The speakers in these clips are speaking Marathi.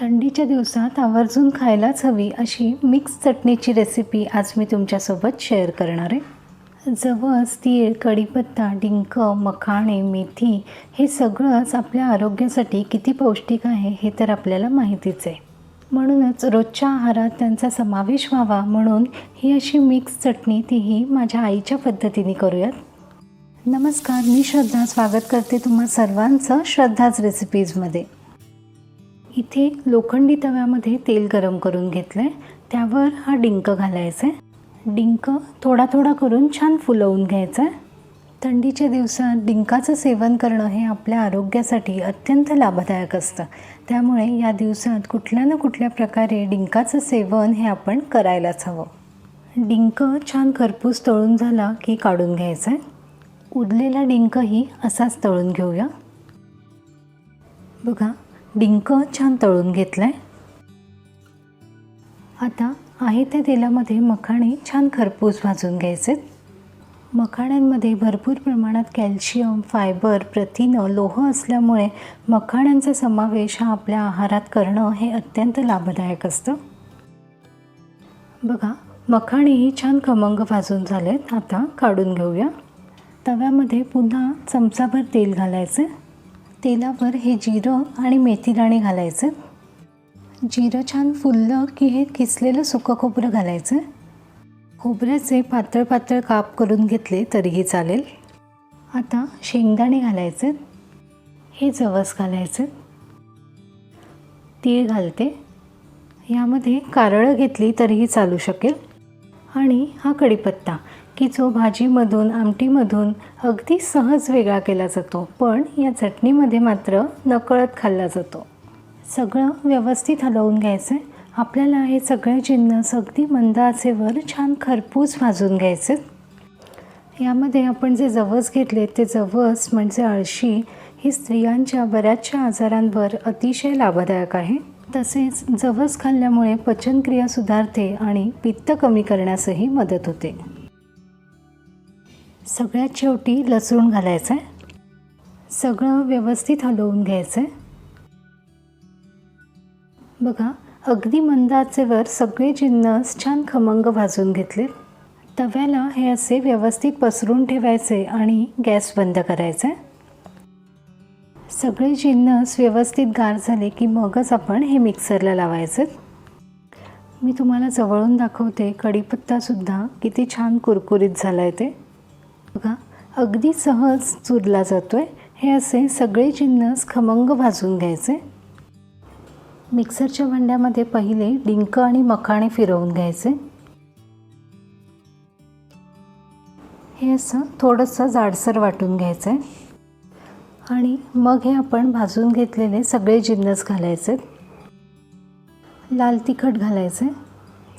थंडीच्या दिवसात आवर्जून खायलाच हवी अशी मिक्स चटणीची रेसिपी आज मी तुमच्यासोबत शेअर करणार आहे. जवस तीळ कढीपत्ता डिंक मखाणे मेथी हे सगळंच आपल्या आरोग्यासाठी किती पौष्टिक आहे हे तर आपल्याला माहितीच आहे. म्हणूनच रोजच्या आहारात त्यांचा समावेश व्हावा म्हणून ही अशी मिक्स चटणी तीही माझ्या आईच्या पद्धतीने करूयात. नमस्कार मी श्रद्धा. स्वागत करते तुम्हा सर्वांचं श्रद्धाच रेसिपीजमध्ये इथे लोखंडी तव्यामध्ये तेल गरम करून घेतलं आहे त्यावर हा डिंक घालायचा आहे डिंक थोडा थोडा करून छान फुलवून घ्यायचा आहे थंडीच्या दिवसात डिंकाचं सेवन करणं हे आपल्या आरोग्यासाठी अत्यंत लाभदायक असतं. त्यामुळे या दिवसात कुठल्या ना कुठल्या प्रकारे डिंकाचं सेवन हे आपण करायलाच हवं. डिंक छान खरपूस तळून झाला की काढून घ्यायचा आहे उरलेला डिंकही असाच तळून घेऊया. बघा डिंक छान तळून घेतलं आहे आता आहे त्या तेलामध्ये मखाणे छान खरपूस भाजून घ्यायचे. मखाण्यांमध्ये भरपूर प्रमाणात कॅल्शियम फायबर प्रथिनं लोह असल्यामुळे मखाण्यांचा समावेश हा आपल्या आहारात करणं हे अत्यंत लाभदायक असतं. बघा मखाणेही छान खमंग भाजून झालेत. आता काढून घेऊया. तव्यामध्ये पुन्हा चमचाभर तेल घालायचं. तेलावर हे जिरं आणि मेथीदाणे घालायचं. जिरं छान फुललं की हे किसलेलं सुकं खोबरं घालायचं. खोबऱ्याचे पातळ पातळ काप करून घेतले तरीही चालेल. आता शेंगदाणे घालायचे. हे जवस घालायचं. तीळ घालते. यामध्ये कारळं घेतली तरीही चालू शकेल. आणि हा कढीपत्ता. की जो भाजीमधून आमटीमधून अगदी सहज वेगळा केला जातो पण या चटणीमध्ये मात्र नकळत खाल्ला जातो. सगळं व्यवस्थित हलवून घ्यायचं आहे आपल्याला हे सगळे जिन्नस अगदी मंद आचेवर छान खरपूस भाजून घ्यायचे. यामध्ये आपण जे जवस घेतले ते जवस म्हणजे अळशी ही स्त्रियांच्या बऱ्याचशा आजारांवर अतिशय लाभदायक आहे. तसेच जवस खाल्ल्यामुळे पचनक्रिया सुधारते आणि पित्त कमी करण्यासही मदत होते. सगळ्यात शेवटी लसूण घालायचं आहे सगळं व्यवस्थित हलवून घ्यायचं आहे बघा अगदी मंदाचेवर सगळे जिन्नस छान खमंग भाजून घेतले. तव्याला हे असे व्यवस्थित पसरून ठेवायचे आणि गॅस बंद करायचा आहे सगळे जिन्नस व्यवस्थित गार झाले की मगच आपण हे मिक्सरला लावायचं. मी तुम्हाला जवळून दाखवते कढीपत्तासुद्धा किती छान कुरकुरीत झाला आहे ते. बघा अगदी सहज चुरला जातो आहे हे असे सगळे जिन्नस खमंग भाजून घ्यायचे. मिक्सरच्या भांड्यामध्ये पहिले डिंक आणि मखाणे फिरवून घ्यायचे. हे असं थोडंसं जाडसर वाटून घ्यायचं आहे आणि मग हे आपण भाजून घेतलेले सगळे जिन्नस घालायचे. लाल तिखट घालायचे.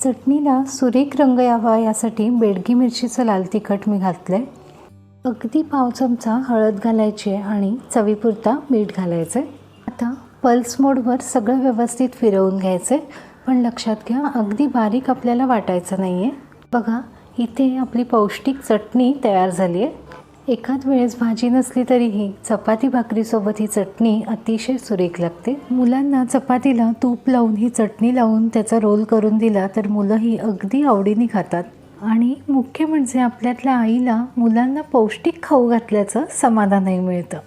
चटणीला सुरेख रंग यावा यासाठी बेडगी मिरचीचं लाल तिखट मी घातलं आहे अगदी पाव चमचा हळद घालायची आहे आणि चवीपुरता मीठ घालायचं आहे. आता पल्स मोडवर सगळं व्यवस्थित फिरवून घ्यायचं आहे. पण लक्षात घ्या अगदी बारीक आपल्याला वाटायचं नाही आहे बघा इथे आपली पौष्टिक चटणी तयार झाली आहे. एखाद वेळेस भाजी नसली तरीही चपाती भाकरीसोबत ही चटणी अतिशय सुरेख लागते. मुलांना चपातीला तूप लावून ही चटणी लावून त्याचा रोल करून दिला तर मुलंही अगदी आवडीने खातात. आणि मुख्य म्हणजे आपल्यातल्या आईला मुलांना पौष्टिक खाऊ घातल्याचं समाधानही मिळतं.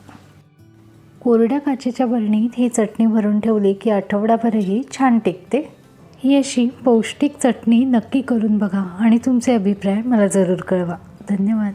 कोरड्या काचेच्या बरणीत ही चटणी भरून ठेवली की आठवडाभरही छान टिकते. ही अशी पौष्टिक चटणी नक्की करून बघा आणि तुमचे अभिप्राय मला जरूर कळवा. धन्यवाद.